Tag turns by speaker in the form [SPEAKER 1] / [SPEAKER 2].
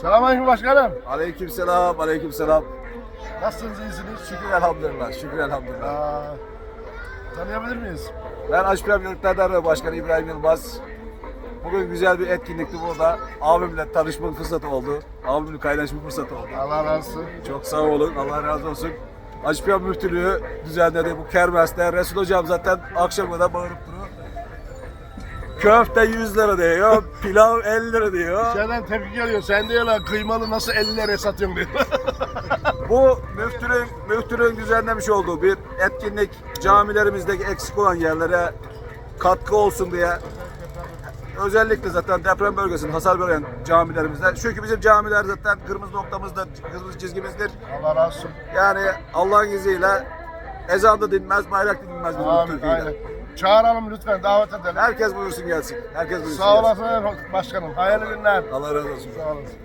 [SPEAKER 1] Selamünaleyküm başkanım.
[SPEAKER 2] Aleykümselam, aleykümselam.
[SPEAKER 1] Nasılsınız iyisiniz?
[SPEAKER 2] Şükür elhamdülillah, şükür elhamdülillah.
[SPEAKER 1] Aa, tanıyabilir miyiz?
[SPEAKER 2] Ben Aşpiyam Yönetmenler Derneği Başkanı İbrahim Yılmaz. Bugün güzel bir etkinlikti burada. Abimle tanışma fırsatı oldu. Abimle kaynaşma fırsatı oldu.
[SPEAKER 1] Allah razı olsun.
[SPEAKER 2] Çok sağ olun, Allah razı olsun. Aşpiyam Müftülüğü düzenledi bu kermeste. Resul Hocam zaten akşama da bağırıp duruyor. Köfte 100 lira diyor, pilav 50 lira diyor.
[SPEAKER 1] Şeyden tepki geliyor. Sen diyorlar kıymalı nasıl 50 liraya satıyorsun diyor.
[SPEAKER 2] Bu müftülüğün, müftülüğün düzenlemiş olduğu bir etkinlik camilerimizdeki eksik olan yerlere katkı olsun diye özellikle zaten deprem bölgesinin hasar gören camilerimizde çünkü bizim camiler zaten kırmızı noktamızda kırmızı çizgimizdir.
[SPEAKER 1] Allah razı olsun.
[SPEAKER 2] Yani Allah'ın izniyle ezan da dinmez, bayrak da dinmez bizim
[SPEAKER 1] Amin.
[SPEAKER 2] Türkiye'de.
[SPEAKER 1] Aynen. Çağıralım lütfen davet edelim.
[SPEAKER 2] Herkes buyursun gelsin. Herkes buyursun
[SPEAKER 1] Sağ
[SPEAKER 2] gelsin.
[SPEAKER 1] olasın başkanım. Hayırlı günler.
[SPEAKER 2] Allah razı olsun.
[SPEAKER 1] Sağ olasın.